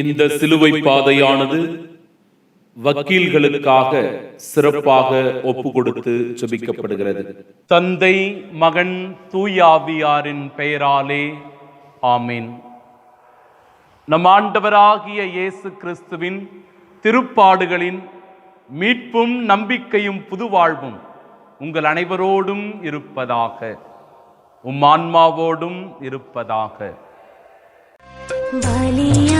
இந்த சிலுவை பாதையானது வக்கீல்களுக்காக சிறப்பாக ஒப்பு கொடுத்து ஜெபிக்கப்படுகிறது. தந்தை மகன் தூயாவியாரின் பெயராலே ஆமீன். நம் ஆண்டவராகிய இயேசு கிறிஸ்துவின் திருப்பாடுகளின் மீட்பும் நம்பிக்கையும் புதுவாழ்வும் உங்கள் அனைவரோடும் இருப்பதாக உம் ஆன்மாவோடும் இருப்பதாக. பலியாக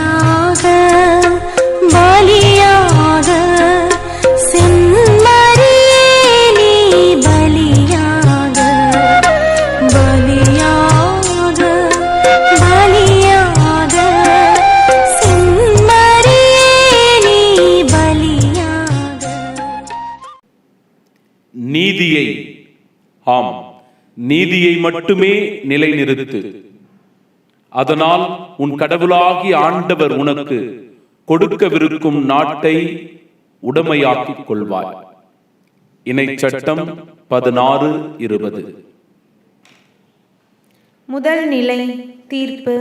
நீதியை ஆம் நீதியை மட்டுமே நிலைநிறுத்து. அதனால் உன் கடவுளாகிய ஆண்டவர் உனக்கு கொடுக்கவிருக்கும் நாட்டை உடமையாக்கிக் கொள்வாய். இணை சட்டம் பதினாறு இருபது. முதல் நிலை தீர்ப்பு.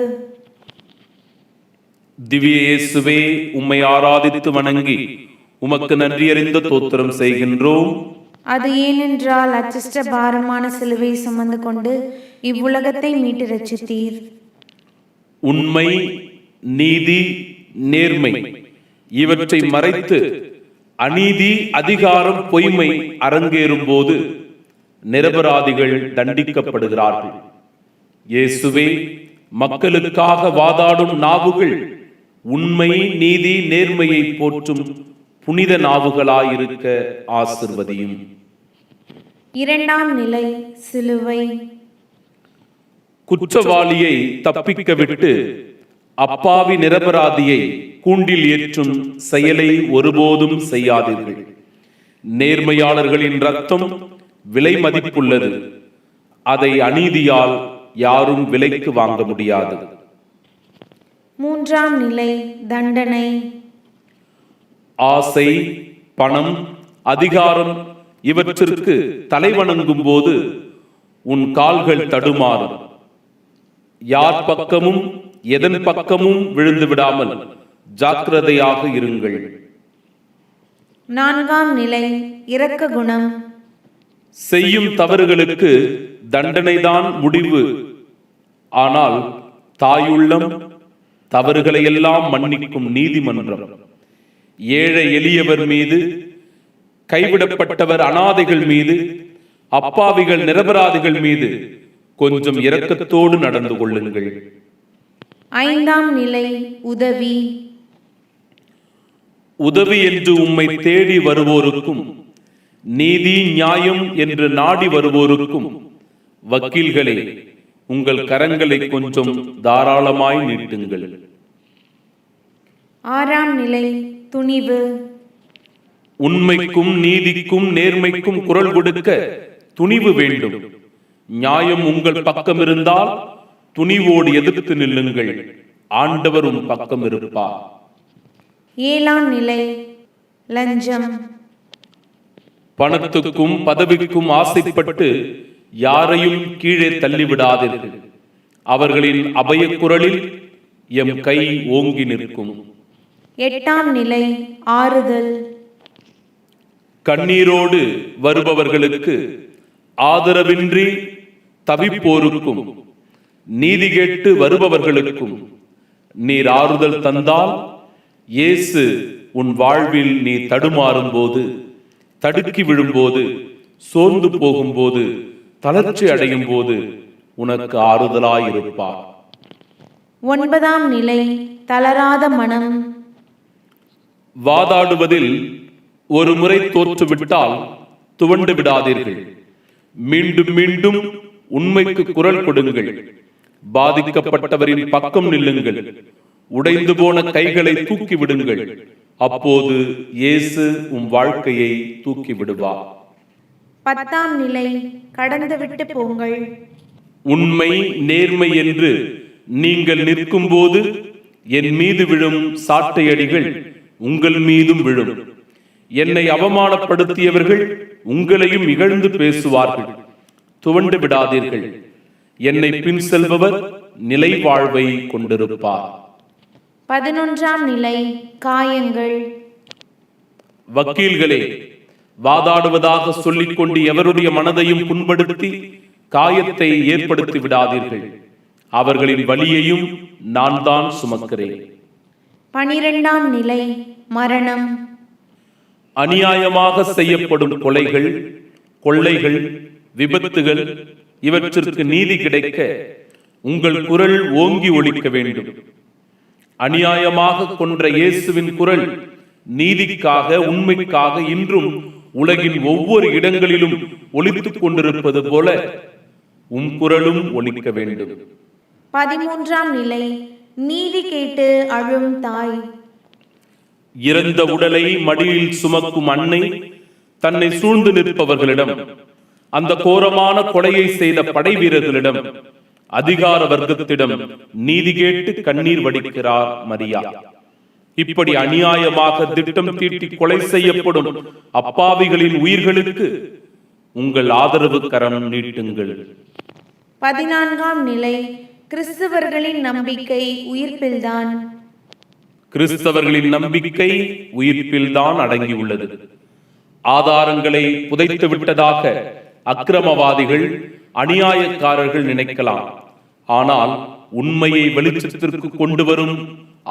திவ்ய இயேசுவே உம்மை ஆராதித்து வணங்கி உமக்கு நன்றியறிந்த தோத்திரம் செய்கின்றோம். அது ஏனென்றால் அச்சிஷ்ட பாரமான சிலுவை சுமந்து கொண்டு இவ்வுலகத்தை மீட்டு ரட்சித்தீர். உண்மை நீதி நேர்மை. இவற்றை மறைத்து அநீதி அதிகாரம் பொய்மை அரங்கேறும் போது நிரபராதிகள் தண்டிக்கப்படுகிறார்கள். இயேசுவே மக்களுக்காக வாதாடும் நாவுகள் உண்மை நீதி நேர்மையை போற்றும் புனித நாவுகளாயிருக்க ஆசிர்வதியும். இரண்டாம் நிலை சிலுவை. குற்றவாளியை தப்பிக்க விட்டு அப்பாவி நிரபராதியை கூண்டில் ஏற்றும் செயலை ஒருபோதும் செய்யாதீர்கள். நேர்மையாளர்களின் ரத்தம் விலை மதிப்புள்ளது. அதை அநீதியால் யாரும் விலைக்கு வாங்க முடியாது. மூன்றாம் நிலை தண்டனை. ஆசை பணம் அதிகாரம் இவற்றிற்கு தலைவணங்கும் போது உன் கால்கள் தடுமாறும். யார் பக்கமும் எதன் பக்கமும் விழுந்து விடாமல் ஜாக்கிரதையாக இருங்கள். நான்காம் நிலை இரக்க குணம். செய்யும் தவறுகளுக்கு தண்டனைதான் முடிவு. ஆனால் தாயுள்ளம் தவறுகளையெல்லாம் மன்னிக்கும் நீதிமன்றம். ஏழை எளியவர் மீது கைவிடப்பட்டவர் அனாதைகள் மீது அப்பாவிகள் நிரபராதிகள் மீது கொஞ்சம் இரக்கத்தோடு நடந்து கொள்ளுங்கள். ஐந்தாம் நிலை உதவி. உதவி என்று உம்மை தேடி வருவோருக்கும் நீதி நியாயம் என்று நாடி வருவோருக்கும் வக்கீல்களே உங்கள் கரங்களை கொஞ்சம் தாராளமாய் நீட்டுங்கள். ஆறாம் நிலை துணிவு. உண்மைக்கும் நீதிக்கும் நேர்மைக்கும் குரல் கொடுக்க துணிவு வேண்டும். நியாயம் உங்கள் பக்கம் இருந்தால் துணிவோடு எதிர்த்து நில்லுங்கள். ஆண்டவர் உம் பக்கம் இருப்பார். ஏழாம் நிலை லஞ்சம். பணத்துக்கும் பதவிக்கும் ஆசைப்பட்டு யாரையும் கீழே தள்ளிவிடாதீர்கள். அவர்களின் அபயக் குரலில் எம் கை ஓங்கி நிற்கும். எட்டாம் நிலை ஆறுதல். கண்ணீரோடு வருபவர்களுக்கு ஆதரவின்றி தவிப்போருக்கும் நீதி கேட்டு வருபவர்களுக்கும் நீர் ஆறுதல் தந்தால் இயேசு உன் வாழ்வில் நீ தடுமாறும் போது தடுக்கி விழும்போது சோர்ந்து போகும்போது தளர்ச்சி அடையும் போது உனக்கு ஆறுதலாயிருப்பார். ஒன்பதாம் நிலை தளராத மனம். வாதாடுவதில் ஒரு முறை தோற்றுவிட்டால் துவண்டு விடாதீர்கள். மீண்டும் மீண்டும் உண்மைக்கு குரல் கொடுங்கள். பாதிக்கப்பட்டவரின் பக்கம் நில்லுங்கள். உடைந்து போன கைகளை தூக்கி விடுங்கள். அப்போது இயேசு உம் வாழ்க்கையை தூக்கி விடுவார். பத்தாம் நிலை கடந்துவிட்டு போங்கள். உண்மை நேர்மை என்று நீங்கள் நிற்கும்போது என் மீது விழும் சாட்டையடிகள் உங்கள் மீதும் விழும். என்னை அவமானப்படுத்தியவர்கள் உங்களையும் இகழ்ந்து பேசுவார்கள். துவண்டு விடாதீர்கள். என்னை பின் செல்பவர் நிலை வாழ்வை கொண்டிருப்பார். பதினொன்றாம் நிலை காயங்கள். வக்கீல்களே வாதாடுவதாக சொல்லிக் கொண்டு எவருடைய மனதையும் புண்படுத்தி காயத்தை ஏற்படுத்தி விடாதீர்கள். அவர்களின் வலியையும் நான் தான் சுமக்கிறேன். பனிரெண்டாம் நிலை மரணம். அநியாயமாக செய்யப்படும் கொலைகள் கொள்ளைகள் விபத்துகள் இவற்றிற்கு நீதி கிடைக்க உங்கள் குரல் ஓங்கி ஒழிக்க வேண்டும். அநியாயமாக கொன்ற இயேசுவின் குரல் நீதிக்காக உண்மைக்காக இன்றும் உலகின் ஒவ்வொரு இடங்களிலும் ஒழித்துக் கொண்டிருப்பது போல உம் குரலும் ஒழிக்க வேண்டும். பதிமூன்றாம் நிலை நீதி கேட்டு அழும் தாய். இறந்த உடலை மடியில் சுமக்கும் அன்னை தன்னை சூழ்ந்து நிற்பவர்களிடம் அந்த கோரமான கொலையை செய்த படை வீரர்களிடம் அதிகார வர்க்கத்திடம் நீதி கேட்டு கண்ணீர் வடிக்கிறார் மரியா. இப்படி அநியாயமாக திட்டம் தீட்டி கொலை செய்யப்படும் அப்பாவிகளின் உயிர்களுக்கு உங்கள் ஆதரவு கரம் நீட்டுங்கள். பதினான்காம் நிலை கிறிஸ்தவர்களின் நம்பிக்கை உயிர்ப்பில்தான். கிறிஸ்தவர்களின் நம்பிக்கை உயிர்ப்பில்தான் அடங்கியுள்ளது. ஆதாரங்களை புதைத்து விட்டதாக அக்கிரமவாதிகள் அநியாயக்காரர்கள் நினைக்கலாம். ஆனால் உண்மையை வெளிச்சத்திற்கு கொண்டு வரும்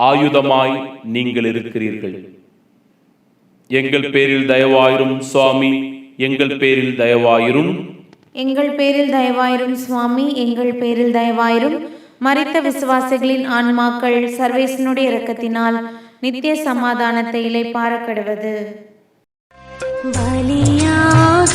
ஆயுதமாய் நீங்கள் இருக்கிறீர்கள். எங்கள் பேரில் தயவாயிரும் சுவாமி எங்கள் பேரில் தயவாயிரும். எங்கள் பேரில் தயவாயிரும் சுவாமி எங்கள் பேரில் தயவாயிரும் மறித்த விசுவாசிகளின் ஆன்மாக்கள் சர்வேசனுடைய இரக்கத்தினால் நித்திய சமாதானத்தை இலைப்பார கடுவது. பலியாக